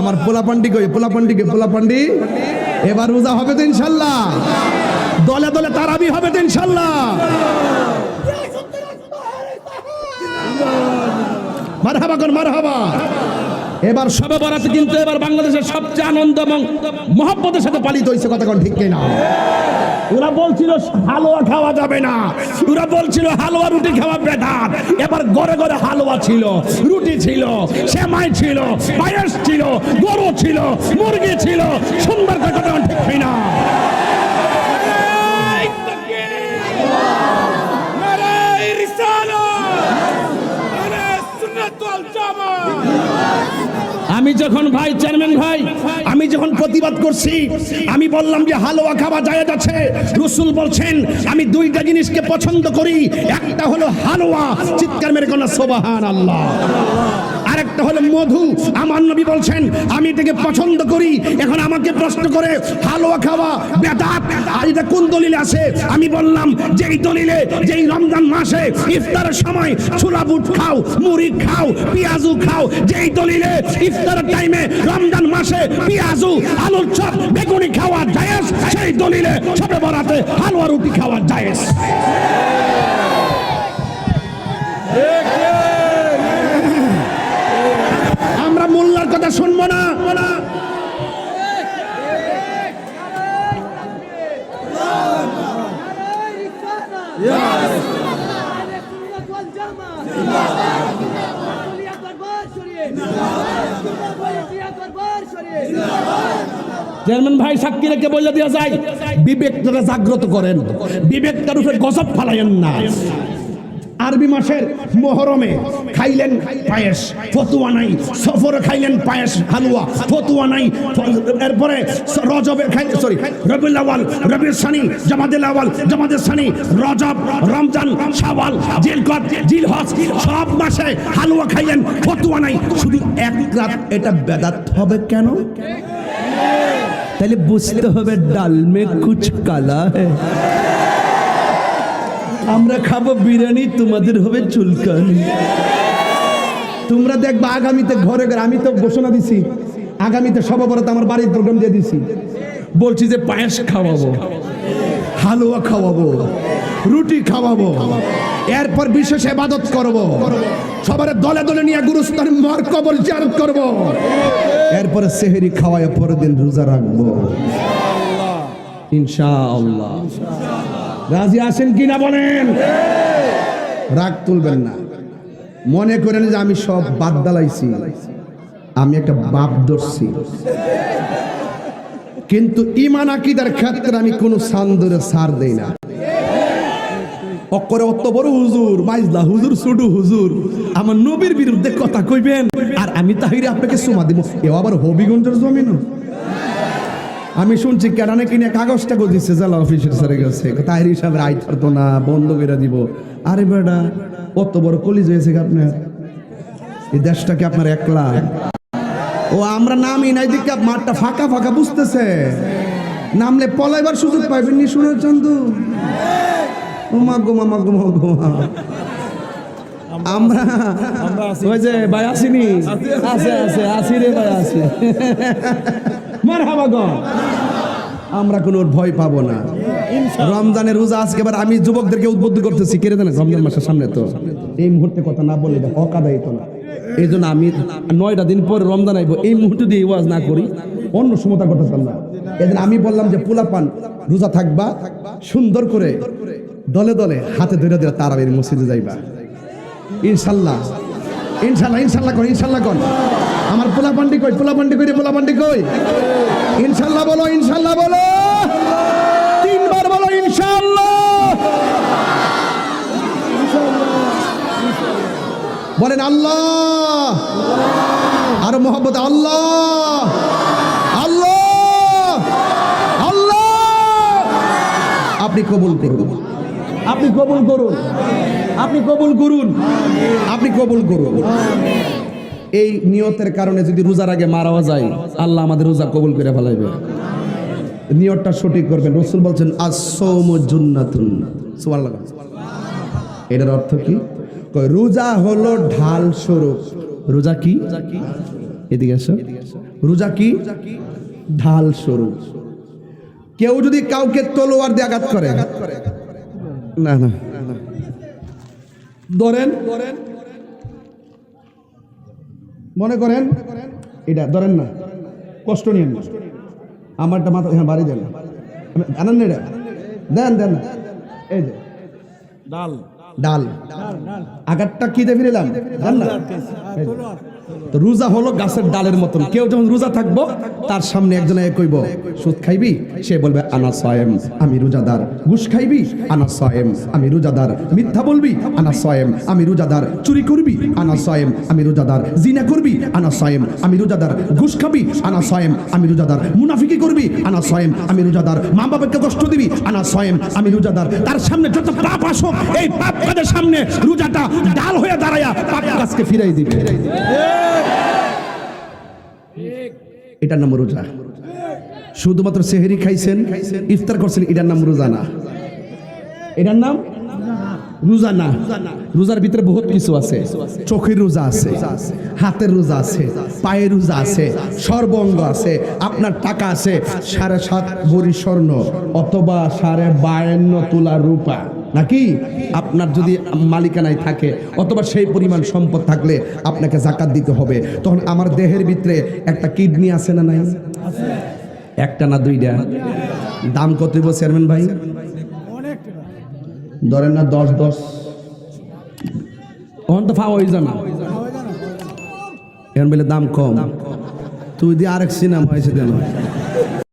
আমার পোলা পান্ডি কই? পোলা পান্ডি কে? পোলা পান্ডি এবার রোজা হবে তো ইনশাল্লাহ। দলে দলে তারাবি হবে তো ইনশাল্লাহ। মারহাবা কর, মারহাবা। এবার সবে বরাতে কিন্তু এবার বাংলাদেশের সবচেয়ে আনন্দ এবং মহব্বতের সাথে পালিত হয়েছে কথা কোন ঠিক কিনা? ওরা বলছিল, হালুয়া খাওয়া যাবে না। ওরা বলছিল, হালুয়া রুটি খাওয়া বেদাত এবার ঘরে ঘরে হালুয়া ছিল, রুটি ছিল, সেমাই ছিল, পায়েস ছিল, গরু ছিল, মুরগি ছিল, সুন্দর কথা ঠিক কিনা? যখন ভাই, চেয়ারম্যান ভাই, আমি যখন প্রতিবাদ করছি, আমি বললাম যে হালুয়া খাওয়া যায় যাচ্ছে। রসুল বলছেন, আমি দুইটা জিনিসকে পছন্দ করি, একটা হলো হালুয়া, চিৎকার মেরে কোন সোবাহান আল্লাহ আরেকটা হলো মধু। আমার নবী বলছেন, আমি এটাকে পছন্দ করি। এখন আমাকে প্রশ্ন করে, হালুয়া খাওয়া বেদাত আর এটা কোন দলিলে আছে? আমি বললাম, যেই দলিলে, যেই রমজান মাসে ইফতারের সময় ছোলা বুট খাও, মুড়ি খাও, পেঁয়াজু খাও, যেই দলিলে ইফতারের টাইমে রমজান মাসে পেঁয়াজু, আলুর চপ, বেগুনি খাওয়া জায়েজ, সেই দলিলে সবে বরাতে হালুয়া রুটি খাওয়া জায়েজ। আমরা মোল্লার কথা শুনব না। চেয়ারম্যান ভাই সাক্ষী রেখে বলে দেওয়া যায়। বিবেকটা জাগ্রত করেন। বিবেকটার উপরে গজব ফালাইয়েন না। আরবি মাসের মোহরমে খাইলেন পায়েস, ফতুয়া নাই, সফরে খাইলেন পায়েস হালুয়া, ফতুয়া নাই, এরপরে রজবে খাইলেন সরি রবিউল আওয়াল রবিউল সানি জামাদুল আওয়াল সানি, রজব, রমজান শাওয়াল জিলকত, জিলহজ, সব মাসে হালুয়া খাইলেন, ফতুয়া নাই। শুধু এক রাত এটা বেদাত হবে কেন? তাহলে বুঝতে হবে ডাল মে কুছ কালা হ্যায় আমরা খাব বিরিয়ানি, তোমাদের হবে চুলকানি। তোমরা দেখবা আগামীতে ঘরে ঘরে, আমি তো ঘোষণা দিছি, আগামীতে সবাবরত আমার বাড়ির প্রোগ্রাম দিয়ে দিছি। বলছি যে পায়েস খাওয়াবো, হালুয়া খাওয়াবো, রুটি খাওয়াবো, এরপর বিশেষ এবাদত করব, সবার দলে দলে নিয়ে গুরুস্থান মার কবর জারত করব, এরপরে সেহেরি খাওয়ায় পরের দিন রোজা রাখব। ইনশাআল্লাহ। রাজি আছেন কিনা বলেন? রাগ তুলবেন না। মনে করেন যে আমি সব বাদ দালাইছি। আমি একটা বাপ ধরছি। কিন্তু ইমান আকিদার ক্ষেত্রে আমি কোনো সান্দরে সার দেই না। অক্ষরে অত বড় হুজুর, মাইজলা হুজুর ছোট হুজুর, আমার নবীর বিরুদ্ধে কথা কইবেন। আর আমি তাহিরে আপনাকে সুমা দিব। এও আবার হবিগঞ্জের জমিন আমি শুনছি কেরানে কিনে কাগজটা দিচ্ছে জেলা অফিসের স্যারের কাছে। তাহির হিসাবে আই থাকতো না বন্ধ করে দিব। আরে বেটা কত বড় কলিজ হয়েছে আপনার। এই দেশটা কি আপনার একলা? ও আমরা নামই নাই দিকে মাঠটা ফাঁকা ফাঁকা বুঝতেছে। নামলে পলাইবার সুযোগ পাইবেন নি শুনে চন্দু? মা। আমরা ওই যে ভাই আসিনি? আছে আছে। আসি রে ভাই আছে। আমরা কোনো ভয় পাবো না। রমজানের রোজা আজকে এবার আমি যুবকদেরকে উদ্বুদ্ধ করতেছি। কেড়ে দেন রমজান মাসের সামনে তো? এই মুহূর্তে কথা না বললে হক আদায়িত না। এই জন্য আমি নয়টা দিন পরে রমজান আইবো। এই মুহূর্তে দিয়ে ওয়াজ না করি, অন্য সমতা করতেছিলাম না। এদিন আমি বললাম যে পোলাপান রোজা থাকবা, সুন্দর করে দলে দলে হাতে ধরে ধরে তারাবির মসজিদে যাইবা। ইনশাল্লাহ। ইনশাল্লাহ ইনশাল্লাহ কর ইনশাল্লাহ কর। আমার পোলা পান্ডি কই পোলা পান্ডি কই পোলা পান্ডি কই? ইনশাল্লাহ বলো ইনশাল্লাহ বলো। তিনবার বলো, ইনশাল্লাহ। বলেন আল্লাহ। আর মোহাম্মদ আল্লাহ। আল্লাহ। আল্লাহ। আপনি কবুল করুন। আপনি কবুল করুন। আপনি কবুল করুন। আপনি কবুল করুন। এই নিয়তের কারণে যদি রোজার আগে মারাও যায়, আল্লাহ আমাদের রোজা কবুল করে ফেলাইবে। নিয়তটা সঠিক করবেন। রসুল বলছেন এটার অর্থ কি? রোজা হলো ঢাল স্বরূপ। রোজা কি? এদিকে এসো রোজা কি? ঢাল স্বরূপ। কেউ যদি কাউকে তলোয়ার দিয়ে আঘাত করে না না। ধরেন মনে করেন? এটা ধরেন না। কষ্ট নিয়েন না। আমারটা মাথা হ্যাঁ বাড়ি দেন। জানান না এটা? দেন দেন। এই যে। ডাল। ডাল। আগারটা কি দিয়ে ফিরেলাম জান না। তো রোজা হলো গাছের ডালের মতন। কেউ যখন রোজা থাকব, তার সামনে একজন এ কইব, সুদ খাইবি? সে বলবে, আনা সয়েম, আমি রোজাদার। ঘুষ খাইবি? আনা সয়েম, আমি রোজাদার। মিথ্যা বলবি? আনা সয়েম, আমি রোজাদার। চুরি করবি? আনা সয়েম, আমি রোজাদার। জিনা করবি? আনা সয়েম, আমি রোজাদার। ঘুষ খাবি? আনা সয়েম, আমি রোজাদার। মুনাফিকি করবি? আনা সয়েম, আমি রোজাদার। মা বাবাকে কষ্ট দিবি? আনা সয়েম, আমি রোজাদার। তার সামনে যত পাপ আসুক, এই পাপ কাজের সামনে রোজাটা ডাল হয়ে দাঁড়ায়া পাপ গাছকে ফিরাই দিবে। এটার নাম রোজা। শুধুমাত্র সেহেরি খাইছেন, ইফতার করছেন, এটার নাম রোজা না। এটার নাম? রোজা না। রোজার ভিতরে বহুত কিছু আছে। চোখের রোজা আছে, হাতের রোজা আছে, পায়ের রোজা আছে সর্বঙ্গ আছে, আপনার টাকা আছে সাড়ে সাত ভরি স্বর্ণ অথবা সাড়ে বায়ান্ন তোলা রূপা। নাকি? আপনার যদি মালিকানায় থাকে অথবা সেই পরিমাণ সম্পদ থাকলে আপনাকে জাকাত দিতে হবে। তখন আমার দেহের ভিতরে একটা কিডনি আছে না নাই? একটা না দুইটা? দাম কত হইব চেয়ারম্যান ভাই? ধরেন না দশ দশ। তখন তো ফাওয়া হয়ে না। এখন বলে দাম কম। তুই দিয়ে আরেক সিনেমা হয়েছে কেন